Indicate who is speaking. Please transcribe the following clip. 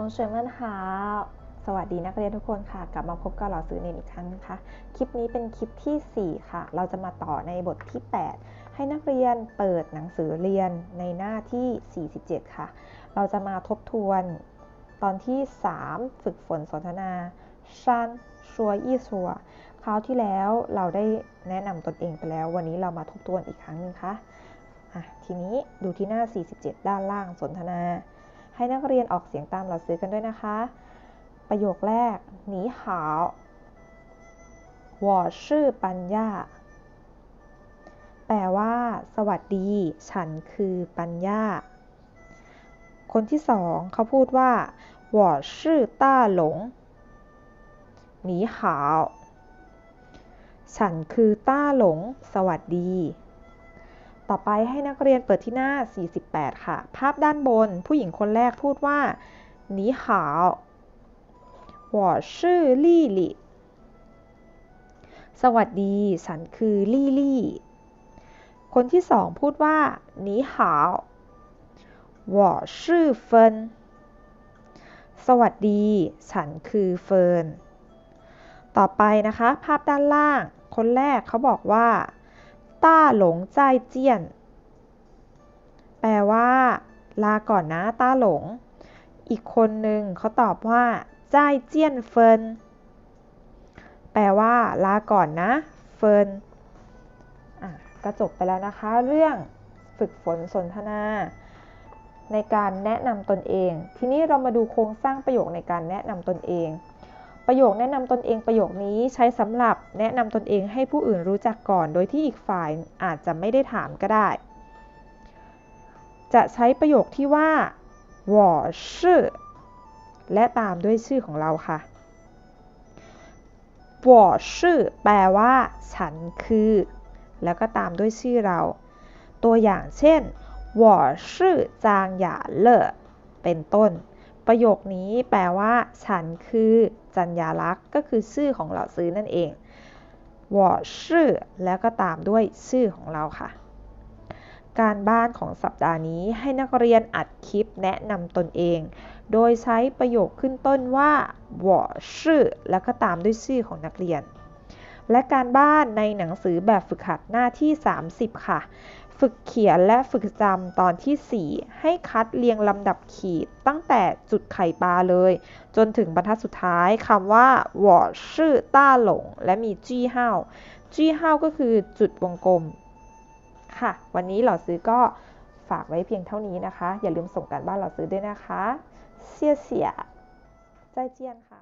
Speaker 1: ผมเฉยมันหาสวัสดีนักเรียนทุกคนค่ะ กลับมาพบกับหลอสื่อเนมอีกครั้งนะคะ คลิปนี้เป็นคลิปที่ 4 ค่ะ เราจะมาต่อในบทที่ 8 ให้นักเรียนเปิดหนังสือเรียนในหน้าที่ 47 ค่ะ เราจะมาทบทวนตอนที่ 3 ฝึกฝนสนทนาชั้นชัวยี่ชัวคราวที่แล้วเราได้แนะนำตนเองไปแล้ว วันนี้เรามาทบทวนอีกครั้งนึงค่ะะทีนี้ดูที่หน้า 47 ด้านล่างสนทนา ให้นักเรียนออกเสียงตามเราซื้อกันด้วยนะคะ ประโยคแรกหนีหาว我是ปัญญาแปลว่า สวัสดี ฉันคือปัญญา คนที่สองเขาพูดว่า我是大หลงหนีหาวฉันคือต้าหลง สวัสดี ต่อไปให้นักเรียนเปิดที่หน้า 48 ค่ะ ภาพด้านบนผู้หญิงคนแรกพูดว่าหนีหาว我是ลี่ลี่สวัสดี ฉันคือลี่ลี่ คนที่สองพูดว่าหนีหาว我是เฟินสวัสดี ฉันคือเฟิร์น ต่อไปนะคะ ภาพด้านล่าง คนแรกเขาบอกว่า ต้าหลงใจเจียน แปลว่า ลาก่อนนะต้าหลง อีกคนหนึ่งเขาตอบว่าใจเจียนเฟิน แปลว่า ลาก่อนนะ เฟินอะก็จบไปแล้วนะคะ เรื่องฝึกฝนสนทนา ในการแนะนำตนเอง ทีนี้เรามาดูโครงสร้างประโยคในการแนะนำตนเอง ประโยคแนะนำตนเองประโยคนี้ใช้สำหรับแนะนำตนเองให้ผู้อื่นรู้จักก่อน โดยที่อีกฝ่ายอาจจะไม่ได้ถามก็ได้ จะใช้ประโยคที่ว่า我是และตามด้วยชื่อของเราค่ะ我是แปลว่า ฉันคือ แล้วก็ตามด้วยชื่อเรา ตัวอย่างเช่น我是จางหย่าเลอเป็นต้น ประโยคนี้แปลว่า ฉันคือจัญญาลักษ์ก็คือชื่อของเราซื้อนั่นเองวอชื่อแล้วก็ตามด้วยชื่อของเราค่ะ การบ้านของสัปดาห์นี้ให้นักเรียนอัดคลิปแนะนำตนเอง โดยใช้ประโยคขึ้นต้นว่าวอชื่อแล้วก็ตามด้วยชื่อของนักเรียน และการบ้านในหนังสือแบบฝึกหัดหน้าที่ 30 ค่ะ ฝึกเขียนและฝึกจำตอนที่ 4 ให้คัดเรียงลำดับขีดตั้งแต่จุดไข่ปลาเลย จนถึงบรรทัดสุดท้ายคำว่าว่อชื่อต้าหลง และมีจี้ห้าจี้ห้าก็คือจุดวงกลม ค่ะ วันนี้เหล่าซื้อก็ฝากไว้เพียงเท่านี้นะคะ อย่าลืมส่งการบ้านเหล่าซื้อด้วยนะคะ เสียเสียใจเจียนค่ะ